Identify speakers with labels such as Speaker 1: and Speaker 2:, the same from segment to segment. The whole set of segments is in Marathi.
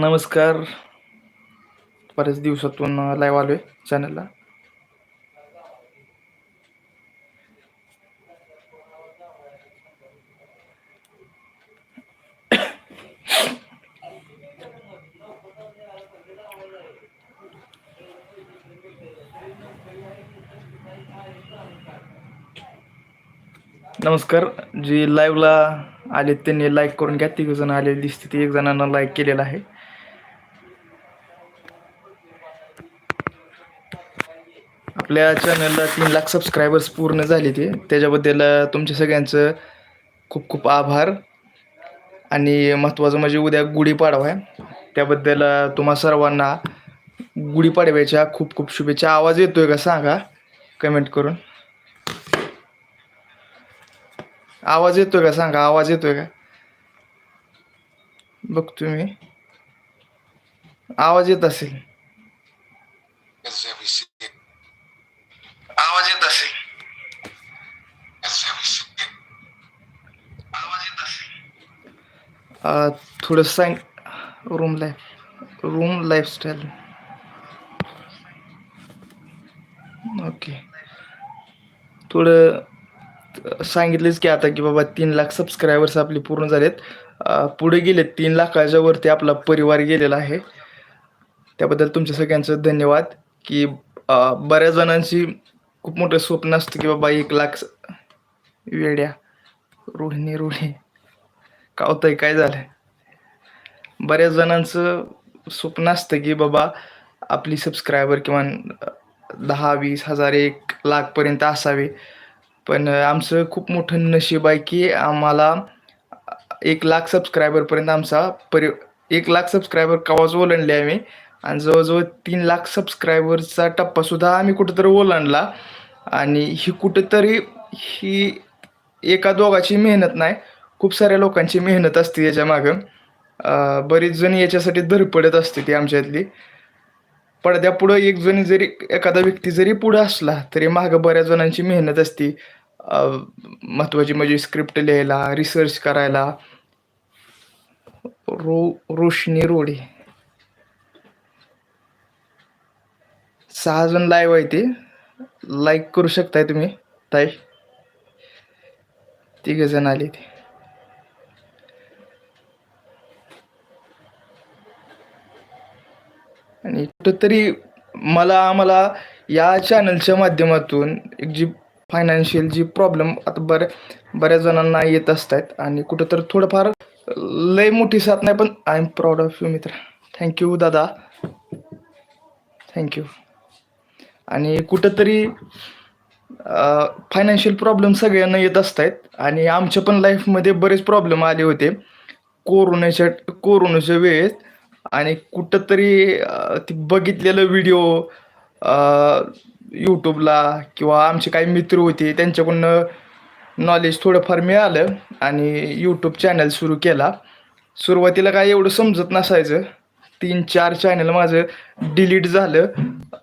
Speaker 1: नमस्कार. बऱ्याच दिवसातून लाईव्ह आलोय चॅनलला नमस्कार. जी लाईव्हला आले त्यांनी लाईक करून घ्या. तिघ जण आलेले दिसते ते एक जणांना लाईक केलेला आहे. आपल्या चॅनलला तीन लाख सबस्क्रायबर्स पूर्ण झाले ते. त्याच्याबद्दल तुमच्या सगळ्यांचं खूप खूप आभार. आणि महत्त्वाचं म्हणजे उद्या गुढीपाडवा आहे. त्याबद्दल तुम्हा सर्वांना गुढीपाडव्याच्या खूप खूप शुभेच्छा. आवाज येतोय का सांगा? कमेंट करून. आवाज येतोय का सांगा? आवाज येतोय का? बघतो मी. आवाज येत असेल
Speaker 2: As every city,
Speaker 1: आवाज येत असेल
Speaker 2: as every city,
Speaker 1: आवाज येत असेल थोडं सांग room life room lifestyle okay थोडं सांगितलेच की आता की बाबा तीन लाख सबस्क्रायबर्स आपले पूर्ण झालेत. पुढे गेले तीन लाखाच्या वरती आपला परिवार गेलेला आहे. त्याबद्दल तुमच्या सगळ्यांचं धन्यवाद की बऱ्याच जणांची खूप मोठं स्वप्न असतं की बाबा एक लाख वेड्या रोहिणी रोहिणी. का होतंय काय झालंय? बऱ्याच जणांचं स्वप्न असतं की बाबा आपली सबस्क्रायबर किमान दहा वीस हजार एक लाखपर्यंत असावे. पण आमचं खूप मोठं नशीब आहे की आम्हाला एक लाख सबस्क्रायबरपर्यंत आमचा परि एक लाख सबस्क्रायबर कवाच ओलांडले आम्ही. आणि जवळजवळ तीन लाख सबस्क्रायबरचा टप्पासुद्धा आम्ही कुठंतरी ओलांडला. आणि ही कुठंतरी ही एका दोघाची मेहनत नाही खूप साऱ्या लोकांची मेहनत असते याच्या मागं. बरीच जण याच्यासाठी धडपडत असते ती आमच्यातली. पडद्यापुढं एक जण जरी एखादा व्यक्ती जरी पुढं असला तरी मागं बऱ्याच जणांची मेहनत असते. महत्वाची म्हणजे स्क्रिप्ट लिहायला रिसर्च करायला. रो रोशनी रोडे. सहा जण लाईव्ह आहे ते. लाईक करू शकताय तुम्ही ताई? तिघ जण आले ते आणि कुठंतरी मला आम्हाला या चॅनलच्या माध्यमातून एक जी फायनान्शियल जी प्रॉब्लेम आता बऱ्या बऱ्याच जणांना येत असतात आणि कुठं तर थोडंफार लय मोठी साथ नाही पण I am proud of you मित्र थँक्यू दादा. थँक्यू आणि कुठंतरी फायनान्शियल प्रॉब्लेम सगळ्यांना येत असतात आणि आमच्या पण लाईफमध्ये बरेच प्रॉब्लेम आले होते. कोरोनाच्या कोरोनाच्या वेळेस आणि कुठंतरी ती बघितलेलं व्हिडिओ यूट्यूबला किंवा आमचे काही मित्र होते त्यांच्याकडून नॉलेज थोडंफार मिळालं आणि यूट्यूब चॅनल सुरू केला. सुरुवातीला काय एवढं समजत नसायचं. तीन चार चॅनल माझं डिलीट झालं.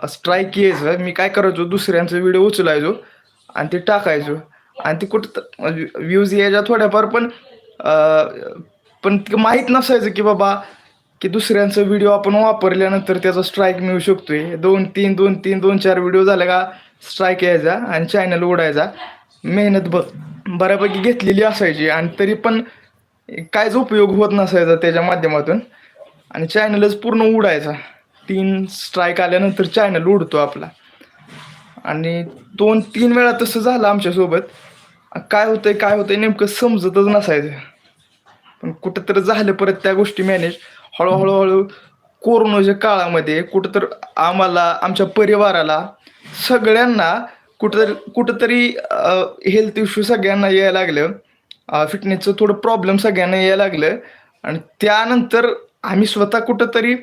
Speaker 1: स्ट्राईक यायचं. मी काय करायचो? दुसऱ्यांचा व्हिडिओ उचलायचो आणि ते टाकायचो. आणि ते कुठं म्हणजे व्ह्यूज यायच्या थोड्याफार पण पण ते माहीत नसायचं की बाबा की दुसऱ्यांचा व्हिडिओ आपण वापरल्यानंतर त्याचा स्ट्राईक मिळू शकतोय. दोन तीन दोन तीन दोन चार व्हिडिओ झाला का स्ट्राईक यायचा आणि चॅनल उडायचा मेहनत ब बऱ्यापैकी घेतलेली असायची आणि तरी पण कायच उपयोग होत नसायचा त्याच्या माध्यमातून. आणि चॅनलच पूर्ण उडायचा तीन स्ट्राईक आल्यानंतर चॅनल उडतो आपला. आणि दोन तीन वेळा तसं झालं आमच्यासोबत. काय होतंय काय होतंय नेमकं समजतच नसायचं. पण कुठंतरी झालं परत त्या गोष्टी मॅनेज हळूहळू हळू कोरोनाच्या काळामध्ये कुठं तर आम्हाला आमच्या परिवाराला सगळ्यांना कुठंतरी कुठंतरी हेल्थ इश्यू सगळ्यांना यायला लागलं. फिटनेसचं थोडं प्रॉब्लेम सगळ्यांना यायला लागलं. आणि त्यानंतर आम्ही स्वतः कुठंतरी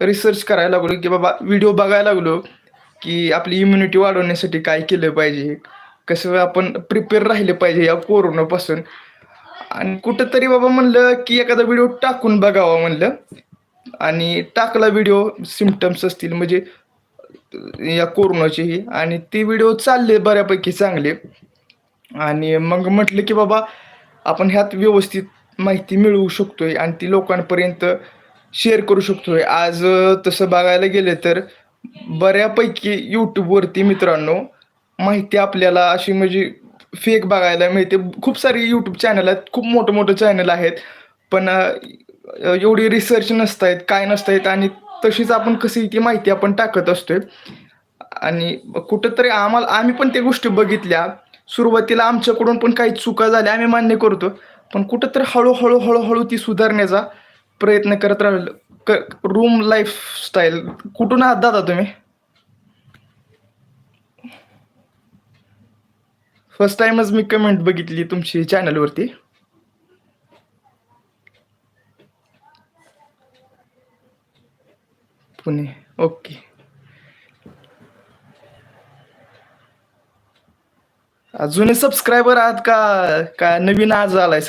Speaker 1: रिसर्च करायला लागलो की बाबा व्हिडिओ बघायला लागलो की आपली इम्युनिटी वाढवण्यासाठी काय केलं पाहिजे? कसं आपण प्रिपेअर राहिले पाहिजे या कोरोनापासून? आणि कुठंतरी बाबा म्हणलं की एखादा व्हिडिओ टाकून बघावा म्हणलं. आणि टाकला व्हिडिओ सिमटम्स असतील म्हणजे या कोरोनाचेही आणि ते व्हिडिओ चालले बऱ्यापैकी चांगले. आणि मग म्हटलं की बाबा आपण ह्यात व्यवस्थित माहिती मिळवू शकतोय आणि ती लोकांपर्यंत शेअर करू शकतोय. आज तसं बघायला गेलं तर बऱ्यापैकी यूट्यूबवरती मित्रांनो माहिती आपल्याला अशी म्हणजे फेक बघायला मिळते. खूप सारे यूट्यूब चॅनल आहेत. खूप मोठं मोठं चॅनल आहेत. पण एवढी रिसर्च नसतायत काय नसतायत आणि तशीच आपण कशी ती माहिती आपण टाकत असतोय. आणि कुठंतरी आम्हाला आम्ही पण त्या गोष्टी बघितल्या. सुरुवातीला आमच्याकडून पण काही चुका झाल्या आम्ही मान्य करतो. पण कुठंतरी हळूहळू हळूहळू ती सुधारण्याचा प्रयत्न करत राहिलो. क रूम लाईफस्टाईल कुठून आहात दादा तुम्ही? फर्स्ट टाइमच मी कमेंट बघितली तुमची चॅनलवरती पुणे. ओके जुने सबस्क्रायबर आहात का? का नवीन आज आलाय?